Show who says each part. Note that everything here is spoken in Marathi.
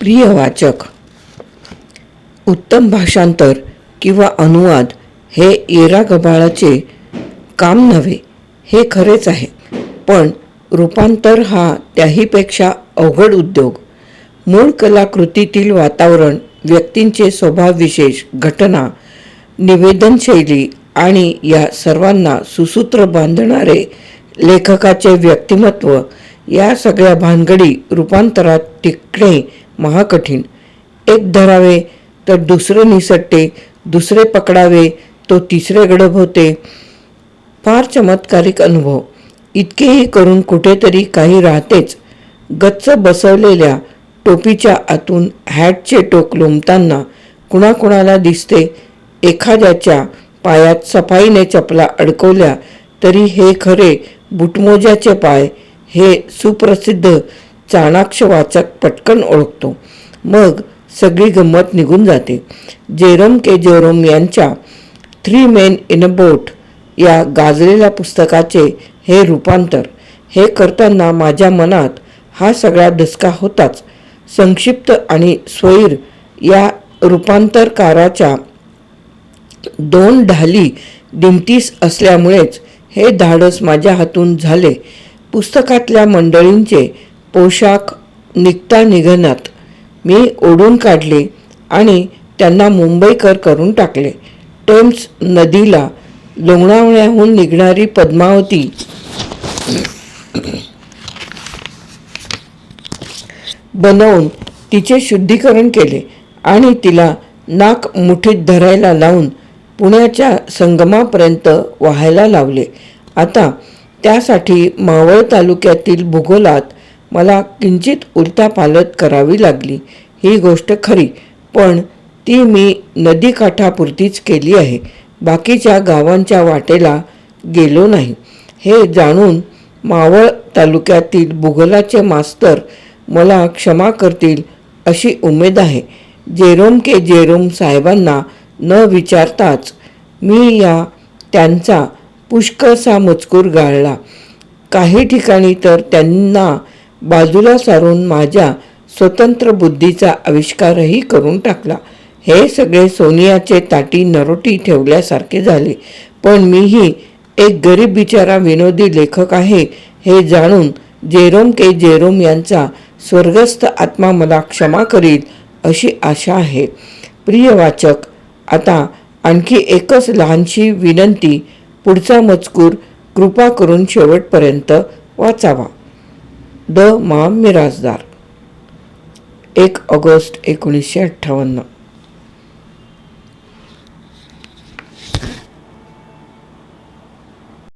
Speaker 1: प्रिय वाचक उत्तम भाषांतर किंवा अनुवाद हे येरा गबाळाचे काम नव्हे हे खरेच आहे. पण रूपांतर हा त्याहीपेक्षा अवघड उद्योग. मूळ कलाकृतीतील वातावरण व्यक्तींचे स्वभावविशेष घटना निवेदनशैली आणि या सर्वांना सुसूत्र बांधणारे लेखकाचे व्यक्तिमत्व या सगळ्या भानगडी रूपांतरात टिकणे महाकठीण. एक धरावे तर दुसरे निसटते दुसरे पकडावे तो तिसरे गडब होते. फार चमत्कारिक अनुभव. इतकेही करून कुठेतरी काही राहतेच. गच्च बसवलेल्या टोपीच्या आतून हॅटचे टोक लोंबताना कुणाकुणाला दिसते एखाद्याच्या पायात सफाईने चपला अडकवल्या तरी हे खरे बुटमोज्याचे पाय हे सुप्रसिद्ध चाणाक्ष वाचक पटकन ओळखतो. मग सगळी गंमत निघून जाते. जेरम के जेरोम यांच्या three men in a boat या गाजलेल्या पुस्तकाचे हे रूपांतर. हे करताना माझ्या मनात हा सगळा धसका होताच. संक्षिप्त आणि स्वैर या रूपांतरकाराच्या दोन ढाली दिमतीस असल्यामुळेच हे धाडस माझ्या हातून झाले. पुस्तकातल्या मंडळींचे पोशाख निघता निघण्यात मी ओढून काढले आणि त्यांना मुंबईकर करून टाकले. टेम्स नदीला लोणावण्याहून निघणारी पद्मावती. बनवून तिचे शुद्धीकरण केले आणि तिला नाक मुठीत धरायला लावून पुण्याच्या संगमापर्यंत व्हायला लावले. आता त्यासाठी मावळ तालुक्यातील भूगोलात मला किंचित उलथापालत करावी लागली. ही गोष्ट खरी पण ती मी नदीकाठापुरतीच केली आहे. बाकीच्या गावांच्या वाटेला गेलो नाही. हे जाणून मावळ तालुक्यातील भूगोलाचे मास्तर मला क्षमा करतील अशी उमेद आहे. जेरोम के जेरोम साहेबांना न विचारताच मी या त्यांचा पुष्कळसा मजकूर गाळला. काही ठिकाणी तर त्यांना बाजूला सारून माझ्या स्वतंत्र बुद्धीचा आविष्कारही करून टाकला. हे सगळे सोनियाचे ताटी नरोटी ठेवल्यासारखे झाले. पण मीही एक गरीब बिचारा विनोदी लेखक आहे हे जाणून जेरोम के जेरोम यांचा स्वर्गस्थ आत्मा मला क्षमा करील अशी आशा आहे. प्रिय वाचक आता आणखी एकच लहानशी विनंती पुढचा मजकूर कृपा करून शेवटपर्यंत वाचावा. द मा मिराजदार एक ऑगस्ट एकोणीसशे अठ्ठावन्न.